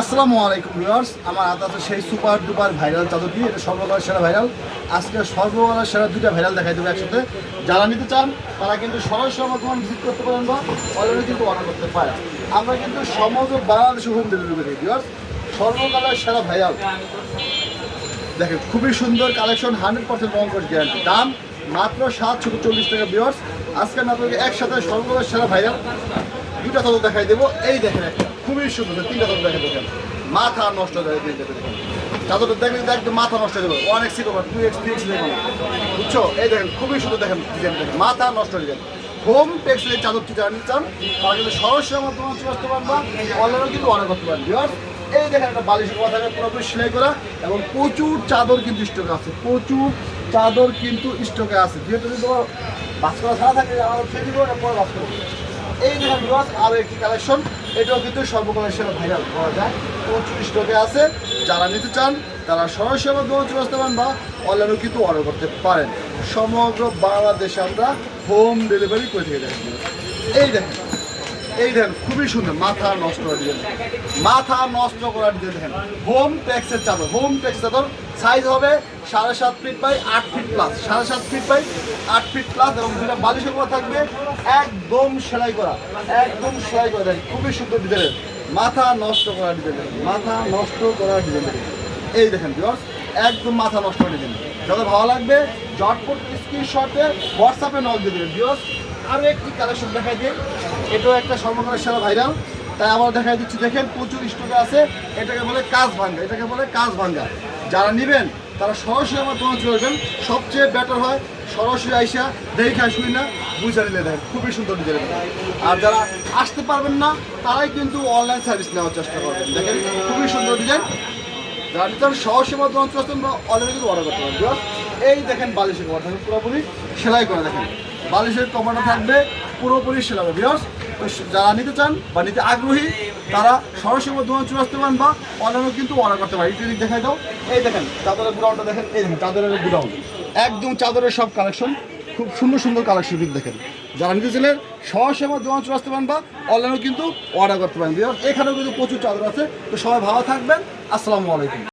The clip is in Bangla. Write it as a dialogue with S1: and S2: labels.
S1: আসসালামু আলাইকুম ভিউয়ার্স, আমার হাতে আছে সেই সুপার ডুপার ভাইরাল চাদরটি এটা সর্বকালের সেরা ভাইরাল। আজকে সর্বকালের সেরা দুইটা ভাইরাল দেখাই দেবো একসাথে। যারা নিতে চান, তারা কিন্তু সরাসরি আমার দোকান ভিজিট করতে পারেন বা অলরেডি কিন্তু অর্ডার করতে পারেন। আমরা কিন্তু সমগ্র বাংলাদেশে হোম ডেলিভারি করি ভিউয়ার্স। সর্বকালের সেরা ভাইরাল। দেখেন, খুবই সুন্দর কালেকশন হান্ড্রেড পার্সেন্ট রং কোর্স গ্যারান্টি দাম মাত্র সাতশো চল্লিশ টাকা ভিউয়ার্স। আজকে আপনাকে একসাথে সর্বকালের সেরা ভাইরাল দুটা চাদর দেখাই দেবো, এই দেখেন একটা, খুবই সুন্দর তিনটা চাদর দেখেন দেখেন মাথা নষ্ট হয়ে যাবে দেখেন। চাদরটা দেখলে একদম মাথা নষ্ট হয়ে যাবে। ওয়ান এক্স সিকোভার টু এক্স থ্রি এক্স দেখুন বুঝছ? এই দেখেন, খুবই সুন্দর দেখেন ডিজাইন দেখেন। মাথা নষ্ট হয়ে যাবে। হোম টেক্সটাইল চাদরটি যারা নিতে চান তারা কিন্তু সরাসরি আমার তোমার আসতে পারবা। অনলাইনেও কিন্তু অর্ডার করতে পারেন এই দেখেন একটা বালিশের কথা পুরোপুরি সেলাই করা এবং প্রচুর চাদর কিন্তু স্টকে আছে। প্রচুর চাদর কিন্তু স্টকে আছে। যেহেতু তোমার বাস করা ছাড়া থাকে ফেলে দিব পরে বাস করব এই দেখেন ভিউয়ার্স আরও একটি কালেকশন এটাও কিন্তু সর্বকালের সেরা ভাইরাল পাওয়া যায়। প্রচুর স্টকে আছে, যারা নিতে চান, তারা সরাসরি আমার দোকান চলে আসতে পারেন বা অনলাইনেও কিন্তু অর্ডার করতে পারেন। সমগ্র বাংলাদেশে আমরা হোম ডেলিভারি করে থেকে থাকি এই দেখেন এই দেখেন, খুবই সুন্দর। মাথা নষ্ট করে দিলেন মাথা নষ্ট করার দিকে দেখেন হোম ট্যাক্সের চাদর। হোম ট্যাক্স চাদর সাইজ হবে সাড়ে সাত ফিট বাই আট ফিট প্লাস সাড়ে সাত ফিট বাই আট ফিট প্লাস এবং দুটা বালিশের করা থাকবে একদম সেলাই করা। একদম সেলাই করা। দেখেন, খুবই সুন্দর ডিজাইনের মাথা নষ্ট করার ডিজাইন মাথা নষ্ট করার ডিজাইন এই দেখেন ভিউয়ার্স একদম মাথা নষ্ট করে দিন যত ভালো লাগবে জটপট স্ক্রিনশটে হোয়াটসঅ্যাপে নক দিয়ে দেবেন। ভিউয়ার্স আরও একটি কালেকশন দেখাই দিই। এটাও একটা সর্বকালের সেরা ভাইরাল। তাই আবার দেখাই দিচ্ছি, দেখেন প্রচুর স্টকে আছে। এটাকে বলে কাজ ভাঙ্গা, এটাকে বলে কাজ ভাঙ্গা। যারা নেবেন, তারা সরাসরি আমার দোকানে চলে আসবেন। সবচেয়ে বেটার হয় সরাসরি আইসা দেখে শুই না, বুঝে নিলে দেখেন খুবই সুন্দর ডিজাইন আর যারা আসতে পারবেন না, তারাই কিন্তু অনলাইন সার্ভিস নেওয়ার চেষ্টা করবেন। দেখেন, খুবই সুন্দর ডিজাইন যারা নিতে মাধ্যমে অঞ্চল আসতেন বা অলরেডি কিন্তু অর্ডার করতে পারেন এই দেখেন বালিশের দেখেন পুরোপুরি সেলাই করে দেখেন। বালিশের কভারটা থাকবে পুরোপুরি সেলাই হবে যারা নিতে চান বা নিতে আগ্রহী, তারা সরাসরি মাধ্যমে চলে আসতে পারেন বা অনলাইনেও কিন্তু অর্ডার করতে পারেন। একটু দেখাই দাও। এই দেখেন, চাদরের গুডাউনটা দেখেন। এই দেখেন, চাদরের গুডাউন একদম চাদরের সব কালেকশন খুব সুন্দর সুন্দর কালেকশন দেখেন। যারা নিতে চাইলে আমার দোকান চলে আসতে পারেন বা অনলাইনেও কিন্তু অর্ডার করতে পারেন এখানেও কিন্তু প্রচুর চাদর আছে। তো সবাই ভালো থাকবেন। আসসালামু আলাইকুম।